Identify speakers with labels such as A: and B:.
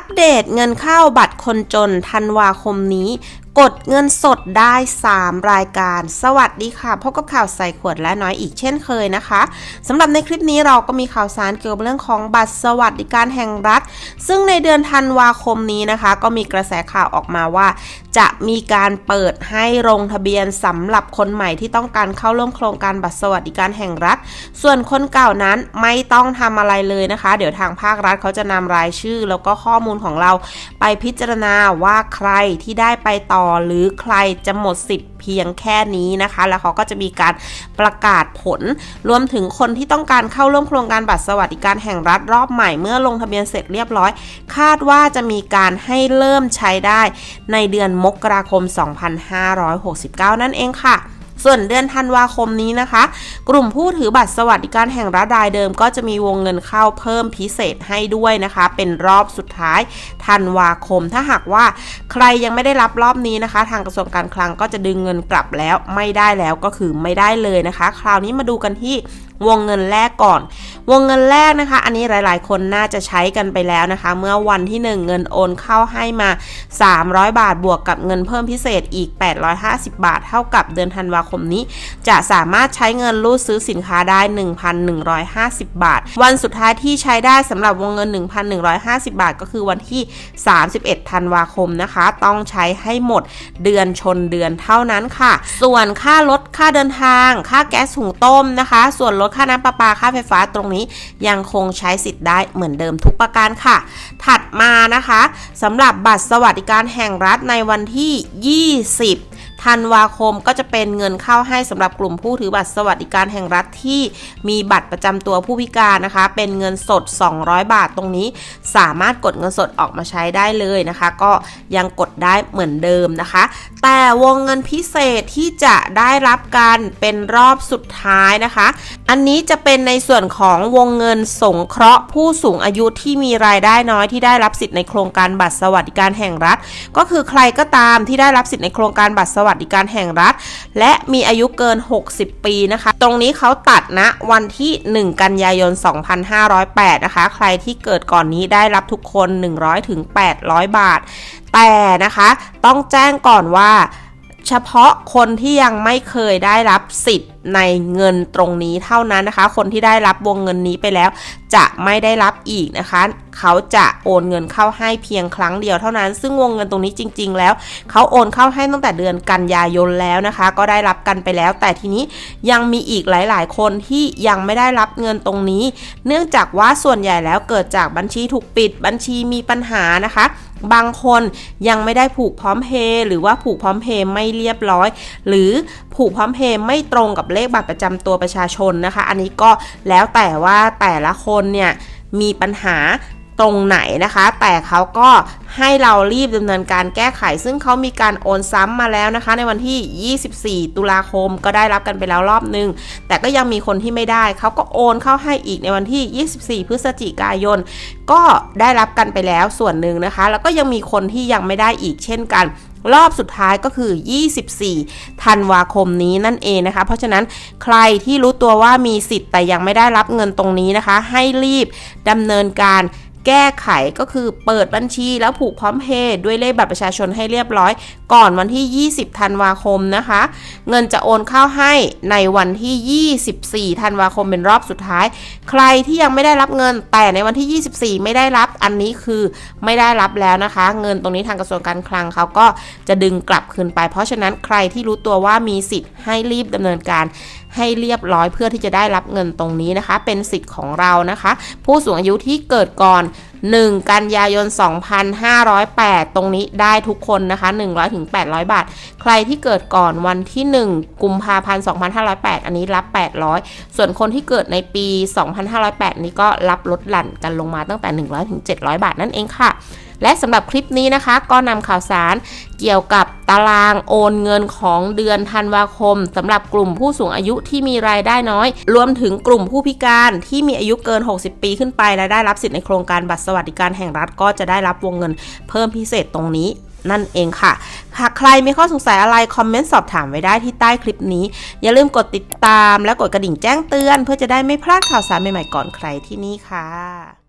A: อัปเดตเงินเข้าบัตรคนจนธันวาคมนี้กดเงินสดได้ 3 รายการ สวัสดีค่ะ พบกับข่าวใส่ขวดและน้อยอีกเช่นเคยนะคะสำหรับในคลิปนี้เราก็มีข่าวสารเกี่ยวกับเรื่องของบัตรสวัสดิการแห่งรัฐ ซึ่งในเดือนธันวาคมนี้นะคะ ก็มีกระแสข่าวออกมาว่า จะมีการเปิดให้ลงทะเบียนสำหรับคนใหม่ที่ต้องการเข้าร่วมโครงการบัตรสวัสดิการแห่งรัฐ ส่วนคนเก่านั้นไม่ต้องทำอะไรเลยนะคะ เดี๋ยวทางภาครัฐเขาจะนำรายชื่อ แล้วก็ข้อมูลของเราไปพิจารณาว่าใครที่ได้ไปต่อหรือใครจะหมดสิทธิ์เพียงแค่นี้นะคะ แล้วเขาก็จะมีการประกาศผล รวมถึงคนที่ต้องการเข้าร่วมโครงการบัตรสวัสดิการแห่งรัฐรอบใหม่เมื่อลงทะเบียนเสร็จเรียบร้อย คาดว่าจะมีการให้เริ่มใช้ได้ในเดือนมกราคม 2569 นั่นเองค่ะ ส่วนเดือนธันวาคมนี้นะคะ กลุ่มผู้ถือบัตรสวัสดิการแห่งรัฐรายเดิม ก็จะมีวงเงินเข้าเพิ่มพิเศษให้ด้วยนะคะ เป็นรอบสุดท้ายธันวาคม ถ้าหากว่าใครยังไม่ได้รับรอบนี้นะคะ ทางกระทรวงการคลังก็จะดึงเงินกลับแล้วไม่ได้แล้วก็คือไม่ได้เลยนะคะ คราวนี้มาดูกันที่วงเงินแรกก่อน วงเงินแรกนะคะ อันนี้หลายๆ คนน่าจะใช้กันไปแล้วนะคะ เมื่อวันที่ 1 เงินโอนเข้าให้มา 300 บาทบวกกับเงินเพิ่มพิเศษอีก 850 บาท เท่ากับเดือนธันวาคมนี้ จะสามารถใช้เงินรูดซื้อสินค้าได้ 1,150 บาท วันสุดท้ายที่ใช้ได้สำหรับวงเงิน 1,150 บาท ก็คือวันที่ 31 ธันวาคมนะคะ ต้องใช้ให้หมดเดือนชนเดือนเท่านั้นค่ะ ส่วนค่ารถค่าเดินทาง ค่าแก๊สหุงต้มนะคะ ส่วนลดค่าน้ำประปาค่าไฟฟ้าตรงนี้ยังคงใช้สิทธิ์ได้เหมือนเดิมทุกประการค่ะ ถัดมานะคะสำหรับบัตรสวัสดิการแห่งรัฐในวันที่ 20 ธันวาคมก็จะเป็นเงินเข้าให้สำหรับกลุ่มผู้ถือบัตรสวัสดิการแห่งรัฐที่มีบัตรประจำตัวผู้พิการนะคะ เป็นเงินสด 200 บาทตรงนี้ สามารถกดเงินสดออกมาใช้ได้เลยนะคะ ก็ยังกดได้เหมือนเดิมนะคะ แต่วงเงินพิเศษที่จะได้รับการเป็นรอบสุดท้ายนะคะ อันนี้จะเป็นในส่วนของวงเงินสงเคราะห์ผู้สูงอายุที่มีรายได้น้อยที่ได้รับสิทธิ์ในโครงการบัตรสวัสดิการแห่งรัฐ ก็คือใครก็ตามที่ได้รับสิทธิ์ในโครงการบัตรสวัสดิการแห่งรัฐ และมีอายุเกิน 60 ปีนะคะ ตรงนี้เขาตัดนะวันที่ 1 กันยายน 2508 นะคะ ใครที่เกิดก่อนนี้ได้รับทุกคน 100ถึง800 บาท แต่นะคะ ต้องแจ้งก่อนว่า เฉพาะคนที่ยังไม่เคยได้รับสิทธิ์ในเงินตรงนี้เท่านั้นนะคะ คนที่ได้รับวงเงินนี้ไปแล้ว จะไม่ได้รับอีกนะคะ เขาจะโอนเงินเข้าให้เพียงครั้งเดียวเท่านั้น ซึ่งวงเงินตรงนี้จริง ๆ แล้ว เขาโอนเข้าให้ตั้งแต่เดือนกันยายนแล้วนะคะ ก็ได้รับกันไปแล้ว แต่ทีนี้ยังมีอีกหลาย ๆ คนที่ยังไม่ได้รับเงินตรงนี้ เนื่องจากว่าส่วนใหญ่แล้วเกิดจากบัญชีถูกปิด บัญชีมีปัญหานะคะ บางคนยังไม่ได้ผูกพร้อมเพย์หรือว่าผูกพร้อมเพย์ไม่เรียบร้อย หรือผูกพร้อมเพย์ไม่ตรงกับเลขบัตรประจำตัวประชาชนนะคะ อันนี้ก็แล้วแต่ว่าแต่ละคนเนี่ยมีปัญหา ตรงไหนนะคะ แต่เขาก็ให้เรารีบดำเนินการแก้ไข ซึ่งเขามีการโอนซ้ำมาแล้วนะคะ ในวันที่ 24 ตุลาคมก็ได้รับกันไปแล้วรอบนึง แต่ก็ยังมีคนที่ไม่ได้ เขาก็โอนเข้าให้อีกในวันที่ 24 พฤศจิกายน ก็ได้รับกันไปแล้วส่วนหนึ่งนะคะ แล้วก็ยังมีคนที่ยังไม่ได้อีกเช่นกันรอบสุดท้ายก็คือ 24 ธันวาคมนี้นั่นเองนะคะ เพราะฉะนั้นใครที่รู้ตัวว่ามีสิทธิ์แต่ยังไม่ได้รับเงินตรงนี้นะคะ ให้รีบดำเนินการ แก้ไขก็คือเปิดบัญชีแล้วผูกพร้อมเพย์ด้วยเลขบัตรประชาชนให้เรียบร้อย ก่อนวันที่ 20 ธันวาคมนะคะ เงินจะโอนเข้าให้ในวันที่ 24 ธันวาคมเป็นรอบสุดท้าย ใครที่ยังไม่ได้รับเงินแต่ในวันที่ 24 ไม่ได้รับอันนี้คือไม่ได้รับแล้วนะคะ เงินตรงนี้ทางกระทรวงการคลังเขาก็จะดึงกลับคืนไป เพราะฉะนั้นใครที่รู้ตัวว่ามีสิทธิ์ให้รีบดำเนินการให้เรียบร้อยเพื่อที่จะได้รับเงินตรงนี้นะคะ เป็นสิทธิ์ของเรานะคะ ผู้สูงอายุที่เกิดก่อน 1 กันยายน 2508 ตรงนี้ได้ทุกคนนะคะ 100ถึง800 บาท ใครที่เกิดก่อนวันที่ 1 กุมภาพันธ์ 2508 อันนี้รับ 800 ส่วนคนที่เกิดในปี 2508 นี้ก็รับลดหลั่นกันลงมาตั้งแต่ 100ถึง700 บาทนั่นเองค่ะ และสำหรับคลิปนี้นะคะ ก็นำข่าวสารเกี่ยวกับตารางโอนเงินของเดือนธันวาคมสำหรับกลุ่มผู้สูงอายุที่มีรายได้น้อย รวมถึงกลุ่มผู้พิการที่มีอายุเกิน 60 ปีขึ้นไปและได้รับสิทธิ์ในโครงการบัตรสวัสดิการแห่งรัฐก็จะได้รับวงเงินเพิ่มพิเศษตรงนี้นั่นเองค่ะ หากใครมีข้อสงสัยอะไร คอมเมนต์สอบถามไว้ได้ที่ใต้คลิปนี้ อย่าลืมกดติดตามและกดกระดิ่งแจ้งเตือน เพื่อจะได้ไม่พลาดข่าวสารใหม่ๆก่อนใครที่นี่ค่ะ